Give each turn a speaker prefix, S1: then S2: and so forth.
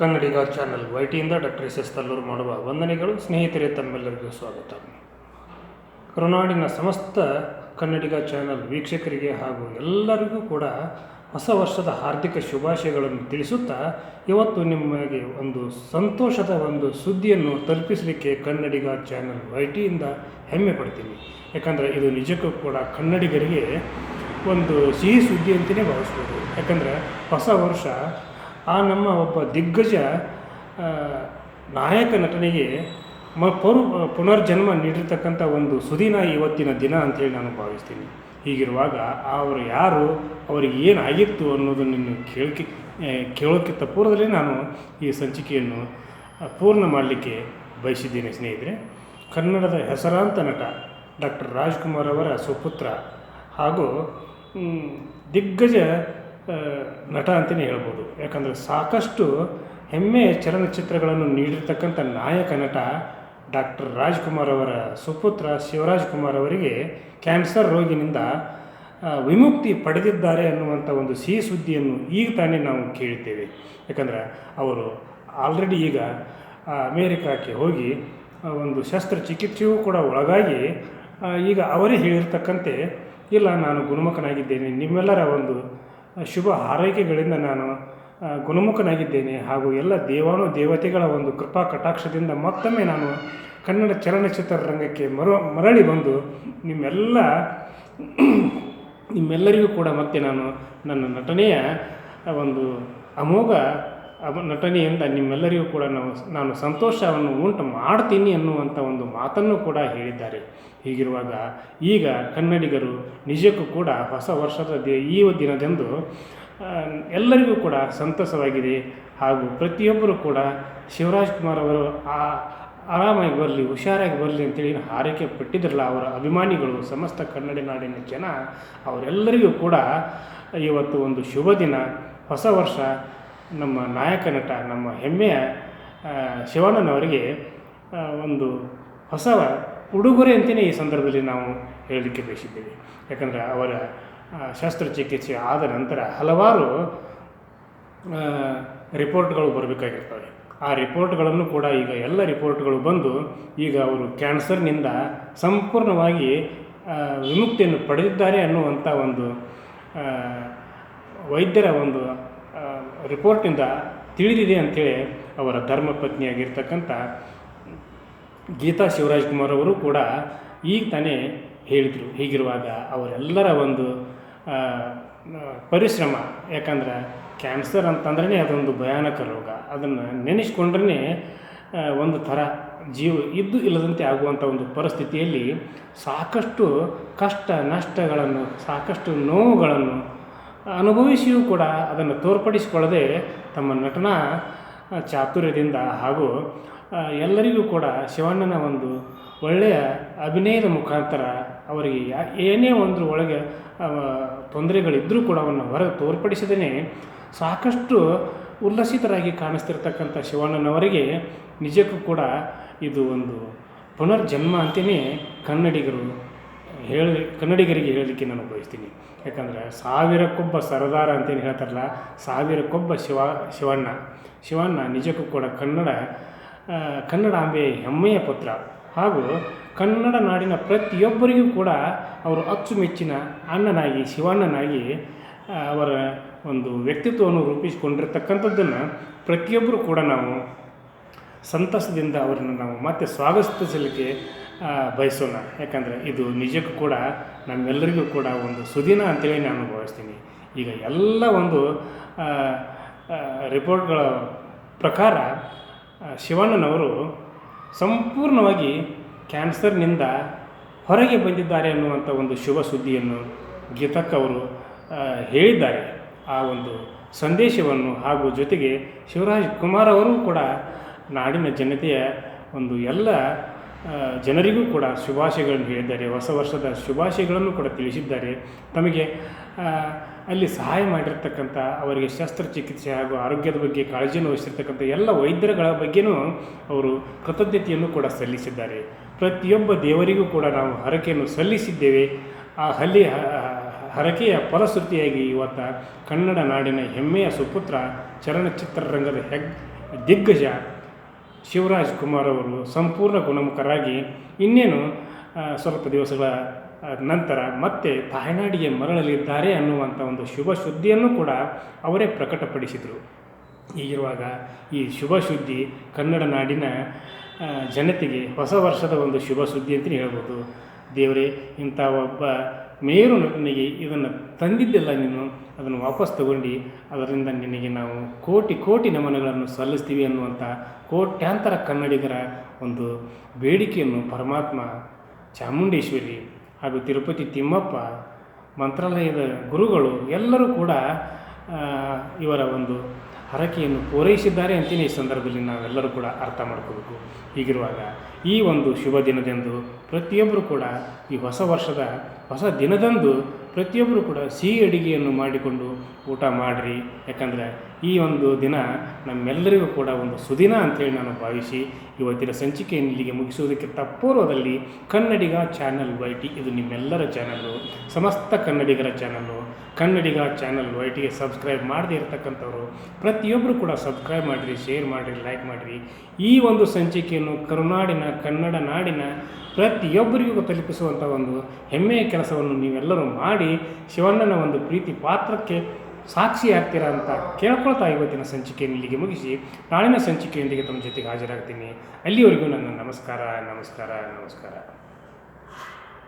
S1: ಕನ್ನಡಿಗ channel ವೈಟಿಯಿಂದ doctor S S Tallur ಮಾಡುವ ವಂದನೆಗಳು. ಸ್ನೇಹಿತರೆ, ತಮ್ಮೆಲ್ಲರಿಗೂ ಸ್ವಾಗತ. ಕರುನಾಡಿನ ಸಮಸ್ತ ಕನ್ನಡಿಗ ಚಾನಲ್ ವೀಕ್ಷಕರಿಗೆ ಹಾಗೂ ಎಲ್ಲರಿಗೂ ಕೂಡ ಹೊಸ ವರ್ಷದ ಹಾರ್ದಿಕ ಶುಭಾಶಯಗಳನ್ನು ತಿಳಿಸುತ್ತಾ ಇವತ್ತು ನಿಮಗೆ ಒಂದು ಸಂತೋಷದ ಒಂದು ಸುದ್ದಿಯನ್ನು ತಲುಪಿಸಲಿಕ್ಕೆ ಕನ್ನಡಿಗ ಚಾನಲ್ ವೈಟಿಯಿಂದ ಹೆಮ್ಮೆ ಪಡ್ತೀನಿ. ಯಾಕಂದರೆ ಇದು ನಿಜಕ್ಕೂ ಕೂಡ ಕನ್ನಡಿಗರಿಗೆ ಒಂದು ಸಿಹಿ ಸುದ್ದಿ ಅಂತಲೇ ಭಾವಿಸ್ಬೋದು. ಯಾಕಂದರೆ ಹೊಸ ವರ್ಷ ಆ ನಮ್ಮ ಒಬ್ಬ ದಿಗ್ಗಜ ನಾಯಕ ನಟನಿಗೆ ಮ, ಪರು, ಪುನರ್ಜನ್ಮ ನೀಡಿರ್ತಕ್ಕಂಥ ಒಂದು ಸುದಿನ ಇವತ್ತಿನ ದಿನ ಅಂತೇಳಿ ನಾನು ಭಾವಿಸ್ತೀನಿ. ಹೀಗಿರುವಾಗ ಅವರು ಯಾರು, ಅವರಿಗೆ ಏನಾಗಿತ್ತು ಅನ್ನೋದನ್ನು ಕೇಳಕ್ಕೆ ಕೇಳೋಕ್ಕಿಂತ ಪೂರ್ವದಲ್ಲೇ ನಾನು ಈ ಸಂಚಿಕೆಯನ್ನು ಪೂರ್ಣ ಮಾಡಲಿಕ್ಕೆ ಬಯಸಿದ್ದೇನೆ ಸ್ನೇಹಿತರೆ. ಕನ್ನಡದ ಹೆಸರಾಂತ ನಟ ಡಾಕ್ಟರ್ ರಾಜ್ಕುಮಾರ್ ಅವರ ಸುಪುತ್ರ ಹಾಗೂ ದಿಗ್ಗಜ ನಟ ಅಂತಲೇ ಹೇಳ್ಬೋದು. ಯಾಕಂದರೆ ಸಾಕಷ್ಟು ಹೆಮ್ಮೆಯ ಚಲನಚಿತ್ರಗಳನ್ನು ನೀಡಿರ್ತಕ್ಕಂಥ ನಾಯಕ ನಟ ಡಾಕ್ಟರ್ ರಾಜ್ಕುಮಾರ್ ಅವರ ಸುಪುತ್ರ ಶಿವರಾಜ್ ಕುಮಾರ್ ಅವರಿಗೆ ಕ್ಯಾನ್ಸರ್ ರೋಗಿನಿಂದ ವಿಮುಕ್ತಿ ಪಡೆದಿದ್ದಾರೆ ಅನ್ನುವಂಥ ಒಂದು ಸಿಹಿ ಸುದ್ದಿಯನ್ನು ಈಗ ತಾನೇ ನಾವು ಕೇಳ್ತೇವೆ. ಯಾಕಂದರೆ ಅವರು ಆಲ್ರೆಡಿ ಈಗ ಅಮೇರಿಕಾಕ್ಕೆ ಹೋಗಿ ಒಂದು ಶಸ್ತ್ರಚಿಕಿತ್ಸೆಯೂ ಕೂಡ ಒಳಗಾಗಿ ಈಗ ಅವರೇ ಹೇಳಿರ್ತಕ್ಕಂತೆ, ಇಲ್ಲ, ನಾನು ಗುಣಮುಖನಾಗಿದ್ದೇನೆ. ನಿಮ್ಮೆಲ್ಲರ ಒಂದು ಶುಭ ಹಾರೈಕೆಗಳಿಂದ ನಾನು ಗುಣಮುಖನಾಗಿದ್ದೇನೆ ಹಾಗೂ ಎಲ್ಲ ದೇವಾನು ದೇವತೆಗಳ ಒಂದು ಕೃಪಾ ಕಟಾಕ್ಷದಿಂದ ಮತ್ತೊಮ್ಮೆ ನಾನು ಕನ್ನಡ ಚಲನಚಿತ್ರ ರಂಗಕ್ಕೆ ಮರು, ಮರಳಿ ಬಂದು ನಿಮ್ಮೆಲ್ಲ, ನಿಮ್ಮೆಲ್ಲರಿಗೂ ಕೂಡ ಮತ್ತೆ ನಾನು ನನ್ನ ನಟನೆಯ ಒಂದು ಅಮೋಘ ಅಮ ನಟನೆಯಿಂದ ನಿಮ್ಮೆಲ್ಲರಿಗೂ ಕೂಡ ನಾವು ನಾನು ಸಂತೋಷವನ್ನು ಉಂಟು ಮಾಡ್ತೀನಿ ಅನ್ನುವಂಥ ಒಂದು ಮಾತನ್ನು ಕೂಡ ಹೇಳಿದ್ದಾರೆ. ಹೀಗಿರುವಾಗ ಈಗ ಕನ್ನಡಿಗರು ನಿಜಕ್ಕೂ ಕೂಡ ಹೊಸ ವರ್ಷದ ದಿ- ಈ ದಿನದಂದು ಎಲ್ಲರಿಗೂ ಕೂಡ ಸಂತಸವಾಗಿದೆ. ಹಾಗೂ ಪ್ರತಿಯೊಬ್ಬರು ಕೂಡ ಶಿವರಾಜ್ ಕುಮಾರ್ ಅವರು, ಆ, ಆರಾಮಾಗಿ ಬರಲಿ, ಹುಷಾರಾಗಿ ಬರಲಿ ಅಂತೇಳಿ ಹಾರೈಕೆ ಪಟ್ಟಿದ್ರಲ್ಲ, ಅವರ ಅಭಿಮಾನಿಗಳು, ಸಮಸ್ತ ಕನ್ನಡ ನಾಡಿನ ಜನ, ಅವರೆಲ್ಲರಿಗೂ ಕೂಡ ಇವತ್ತು ಒಂದು ಶುಭ ದಿನ, ಹೊಸ ವರ್ಷ ನಮ್ಮ ನಾಯಕ ನಟ, ನಮ್ಮ ಹೆಮ್ಮೆಯ ಶಿವಣ್ಣನವರಿಗೆ ಒಂದು ಹೊಸ ಉಡುಗೊರೆ ಅಂತಲೇ ಈ ಸಂದರ್ಭದಲ್ಲಿ ನಾವು ಹೇಳಲಿಕ್ಕೆ ಬಯಸಿದ್ದೇವೆ. ಯಾಕಂದರೆ ಅವರ ಶಸ್ತ್ರಚಿಕಿತ್ಸೆ ಆದ ನಂತರ ಹಲವಾರು ರಿಪೋರ್ಟ್ಗಳು ಬರಬೇಕಾಗಿರ್ತವೆ. ಆ ರಿಪೋರ್ಟ್ಗಳನ್ನು ಕೂಡ ಈಗ ಎಲ್ಲ ರಿಪೋರ್ಟ್ಗಳು ಬಂದು ಈಗ ಅವರು ಕ್ಯಾನ್ಸರ್ನಿಂದ ಸಂಪೂರ್ಣವಾಗಿ ವಿಮುಕ್ತಿಯನ್ನು ಪಡೆದಿದ್ದಾರೆ ಅನ್ನುವಂಥ ಒಂದು ವೈದ್ಯರ ಒಂದು ರಿಪೋರ್ಟಿಂದ ತಿಳಿದಿದೆ ಅಂಥೇಳಿ ಅವರ ಧರ್ಮಪತ್ನಿಯಾಗಿರ್ತಕ್ಕಂಥ ಗೀತಾ ಶಿವರಾಜ್ ಕುಮಾರ್ ಅವರು ಕೂಡ ಈಗ ತಾನೇ ಹೇಳಿದರು. ಹೀಗಿರುವಾಗ ಅವರೆಲ್ಲರ ಒಂದು ಪರಿಶ್ರಮ, ಯಾಕಂದ್ರೆ ಕ್ಯಾನ್ಸರ್ ಅಂತಂದ್ರೇ ಅದೊಂದು ಭಯಾನಕ ರೋಗ. ಅದನ್ನು ನೆನೆಸ್ಕೊಂಡ್ರೇ ಒಂದು ಥರ ಜೀವ ಇದ್ದು ಇಲ್ಲದಂತೆ ಆಗುವಂಥ ಒಂದು ಪರಿಸ್ಥಿತಿಯಲ್ಲಿ ಸಾಕಷ್ಟು ಕಷ್ಟ ನಷ್ಟಗಳನ್ನು, ಸಾಕಷ್ಟು ನೋವುಗಳನ್ನು ಅನುಭವಿಸಿಯೂ ಕೂಡ ಅದನ್ನು ತೋರ್ಪಡಿಸಿಕೊಳ್ಳದೆ ತಮ್ಮ ನಟನಾ ಚಾತುರ್ಯದಿಂದ ಹಾಗೂ ಎಲ್ಲರಿಗೂ ಕೂಡ ಶಿವಣ್ಣನ ಒಂದು ಒಳ್ಳೆಯ ಅಭಿನಯದ ಮುಖಾಂತರ ಅವರಿಗೆ ಏನೇ ಒಂದು ಒಳಗೆ ತೊಂದರೆಗಳಿದ್ದರೂ ಕೂಡ ಅವನ್ನು ಹೊರಗೆ ತೋರ್ಪಡಿಸದೇ ಸಾಕಷ್ಟು ಉಲ್ಲಸಿತರಾಗಿ ಕಾಣಿಸ್ತಿರ್ತಕ್ಕಂಥ ಶಿವಣ್ಣನವರಿಗೆ ನಿಜಕ್ಕೂ ಕೂಡ ಇದು ಒಂದು ಪುನರ್ಜನ್ಮ ಅಂತಲೇ ಕನ್ನಡಿಗರು ಹೇಳಿ ಕನ್ನಡಿಗರಿಗೆ ಹೇಳಲಿಕ್ಕೆ ನಾನು ಬಯಸ್ತೀನಿ. ಯಾಕಂದರೆ ಸಾವಿರಕ್ಕೊಬ್ಬ ಸರದಾರ ಅಂತೇನು ಹೇಳ್ತಾರಲ್ಲ, ಸಾವಿರಕ್ಕೊಬ್ಬ ಶಿವ, ಶಿವಣ್ಣ. ಶಿವಣ್ಣ ನಿಜಕ್ಕೂ ಕೂಡ ಕನ್ನಡ ಕನ್ನಡ ಕನ್ನಡಾಂಬೆಯ ಹೆಮ್ಮೆಯ ಪುತ್ರ. ಹಾಗೂ ಕನ್ನಡ ನಾಡಿನ ಪ್ರತಿಯೊಬ್ಬರಿಗೂ ಕೂಡ ಅವರು ಅಚ್ಚುಮೆಚ್ಚಿನ ಅಣ್ಣನಾಗಿ, ಶಿವಣ್ಣನಾಗಿ ಅವರ ಒಂದು ವ್ಯಕ್ತಿತ್ವವನ್ನು ರೂಪಿಸಿಕೊಂಡಿರ್ತಕ್ಕಂಥದ್ದನ್ನು ಪ್ರತಿಯೊಬ್ಬರು ಕೂಡ ನಾವು ಸಂತಸದಿಂದ ಅವರನ್ನು ನಾವು ಮತ್ತೆ ಸ್ವಾಗತಿಸಲಿಕ್ಕೆ ಬಯಸೋಣ. ಯಾಕಂದರೆ ಇದು ನಿಜಕ್ಕೂ ಕೂಡ ನಮ್ಮೆಲ್ಲರಿಗೂ ಕೂಡ ಒಂದು ಸುದಿನ ಅಂತೇಳಿ ನಾನು ಭಾವಿಸ್ತೀನಿ. ಈಗ ಎಲ್ಲ ಒಂದು ರಿಪೋರ್ಟ್ಗಳ ಪ್ರಕಾರ ಶಿವಣ್ಣನವರು ಸಂಪೂರ್ಣವಾಗಿ ಕ್ಯಾನ್ಸರ್ನಿಂದ ಹೊರಗೆ ಬಂದಿದ್ದಾರೆ ಅನ್ನುವಂಥ ಒಂದು ಶುಭ ಸುದ್ದಿಯನ್ನು ಗೀತಕ್ಕ ಅವರು ಹೇಳಿದ್ದಾರೆ. ಆ ಒಂದು ಸಂದೇಶವನ್ನು ಹಾಗೂ ಜೊತೆಗೆ ಶಿವರಾಜ್ ಕುಮಾರ್ ಅವರು ಕೂಡ ನಾಡಿನ ಜನತೆಯ ಒಂದು ಎಲ್ಲ ಜನರಿಗೂ ಕೂಡ ಶುಭಾಶಯಗಳನ್ನು ಹೇಳಿದ್ದಾರೆ. ಹೊಸ ವರ್ಷದ ಶುಭಾಶಯಗಳನ್ನು ಕೂಡ ತಿಳಿಸಿದ್ದಾರೆ. ತಮಗೆ ಅಲ್ಲಿ ಸಹಾಯ ಮಾಡಿರ್ತಕ್ಕಂಥ, ಅವರಿಗೆ ಶಸ್ತ್ರಚಿಕಿತ್ಸೆ ಹಾಗೂ ಆರೋಗ್ಯದ ಬಗ್ಗೆ ಕಾಳಜಿಯನ್ನು ವಹಿಸಿರ್ತಕ್ಕಂಥ ಎಲ್ಲ ವೈದ್ಯರುಗಳ ಬಗ್ಗೆನೂ ಅವರು ಕೃತಜ್ಞತೆಯನ್ನು ಕೂಡ ಸಲ್ಲಿಸಿದ್ದಾರೆ. ಪ್ರತಿಯೊಬ್ಬ ದೇವರಿಗೂ ಕೂಡ ನಾವು ಹರಕೆಯನ್ನು ಸಲ್ಲಿಸಿದ್ದೇವೆ. ಆ ಹಲ್ಲಿ ಹರಕೆಯ ಫಲಶ್ರುತಿಯಾಗಿ ಇವತ್ತ ಕನ್ನಡ ನಾಡಿನ ಹೆಮ್ಮೆಯ ಸುಪುತ್ರ, ಚಲನಚಿತ್ರರಂಗದ ಹೆಗ್, ದಿಗ್ಗಜ ಶಿವರಾಜ್ ಕುಮಾರ್ ಅವರು ಸಂಪೂರ್ಣ ಗುಣಮುಖರಾಗಿ ಇನ್ನೇನು ಸ್ವಲ್ಪ ದಿವಸಗಳ ನಂತರ ಮತ್ತೆ ತಾಯ್ನಾಡಿಗೆ ಮರಳಲಿದ್ದಾರೆ ಅನ್ನುವಂಥ ಒಂದು ಶುಭ ಸುದ್ದಿಯನ್ನು ಕೂಡ ಅವರೇ ಪ್ರಕಟಪಡಿಸಿದರು. ಹೀಗಿರುವಾಗ ಈ ಶುಭ ಸುದ್ದಿ ಕನ್ನಡ ನಾಡಿನ ಜನತೆಗೆ ಹೊಸ ವರ್ಷದ ಒಂದು ಶುಭ ಸುದ್ದಿ ಅಂತಲೇ ಹೇಳ್ಬೋದು. ದೇವರೇ, ಇಂಥ ಒಬ್ಬ ಮೇರು ನಿನಗೆ ಇದನ್ನು ತಂದಿದ್ದೆಲ್ಲ ನೀನು, ಅದನ್ನು ವಾಪಸ್ ತಗೊಂಡು, ಅದರಿಂದ ನಿನಗೆ ನಾವು ಕೋಟಿ ಕೋಟಿ ನಮನಗಳನ್ನು ಸಲ್ಲಿಸ್ತೀವಿ ಅನ್ನುವಂಥ ಕೋಟ್ಯಾಂತರ ಕನ್ನಡಿಗರ ಒಂದು ಬೇಡಿಕೆಯನ್ನು ಪರಮಾತ್ಮ ಚಾಮುಂಡೇಶ್ವರಿ ಹಾಗೂ ತಿರುಪತಿ ತಿಮ್ಮಪ್ಪ ಮಂತ್ರಾಲಯದ ಗುರುಗಳು ಎಲ್ಲರೂ ಕೂಡ ಇವರ ಒಂದು ಹರಕೆಯನ್ನು ಪೂರೈಸಿದ್ದಾರೆ ಅಂತಲೇ ಈ ಸಂದರ್ಭದಲ್ಲಿ ನಾವೆಲ್ಲರೂ ಕೂಡ ಅರ್ಥ ಮಾಡ್ಕೋಬೇಕು. ಹೀಗಿರುವಾಗ ಈ ಒಂದು ಶುಭ ದಿನದಂದು ಪ್ರತಿಯೊಬ್ಬರು ಕೂಡ ಈ ಹೊಸ ವರ್ಷದ ಹೊಸ ದಿನದಂದು ಪ್ರತಿಯೊಬ್ಬರು ಕೂಡ ಸಿಹಿ ಅಡುಗೆಯನ್ನು ಮಾಡಿಕೊಂಡು ಊಟ ಮಾಡಿರಿ. ಯಾಕಂದರೆ ಈ ಒಂದು ದಿನ ನಮ್ಮೆಲ್ಲರಿಗೂ ಕೂಡ ಒಂದು ಸುದಿನ ಅಂತೇಳಿ ನಾನು ಭಾವಿಸಿ ಇವತ್ತಿನ ಸಂಚಿಕೆಯನ್ನು ಇಲ್ಲಿಗೆ ಮುಗಿಸುವುದಕ್ಕೆ ತಪ್ಪೂರ್ವದಲ್ಲಿ ಕನ್ನಡಿಗ ಚಾನಲ್ ವೈ ಟಿ ಇದು ನಿಮ್ಮೆಲ್ಲರ ಚಾನಲ್ಲು ಸಮಸ್ತ ಕನ್ನಡಿಗರ ಚಾನಲ್ಲು ಕನ್ನಡಿಗ ಚಾನಲ್ ವೈ ಟಿಗೆ ಸಬ್ಸ್ಕ್ರೈಬ್ ಮಾಡದೇ ಇರತಕ್ಕಂಥವ್ರು ಪ್ರತಿಯೊಬ್ಬರು ಕೂಡ ಸಬ್ಸ್ಕ್ರೈಬ್ ಮಾಡಿರಿ ಶೇರ್ ಮಾಡಿರಿ ಲೈಕ್ ಮಾಡಿರಿ. ಈ ಒಂದು ಸಂಚಿಕೆಯನ್ನು ಕರುನಾಡಿನ, ಕನ್ನಡ ನಾಡಿನ ಪ್ರತಿಯೊಬ್ಬರಿಗೂ ತಲುಪಿಸುವಂಥ ಒಂದು ಹೆಮ್ಮೆಯ ಕೆಲಸವನ್ನು ನೀವೆಲ್ಲರೂ ಮಾಡಿ, ಶಿವಣ್ಣನ ಒಂದು ಪ್ರೀತಿ ಪಾತ್ರಕ್ಕೆ ಸಾಕ್ಷಿ ಆಗ್ತೀರಾ ಅಂತ ಕೇಳ್ಕೊಳ್ತಾ ಇವತ್ತಿನ ಸಂಚಿಕೆಯನ್ನು ಇಲ್ಲಿಗೆ ಮುಗಿಸಿ, ನಾಳಿನ ಸಂಚಿಕೆಯೊಂದಿಗೆ ತಮ್ಮ ಜೊತೆಗೆ ಹಾಜರಾಗ್ತೀನಿ. ಅಲ್ಲಿವರೆಗೂ ನನ್ನ ನಮಸ್ಕಾರ ನಮಸ್ಕಾರ ನಮಸ್ಕಾರ.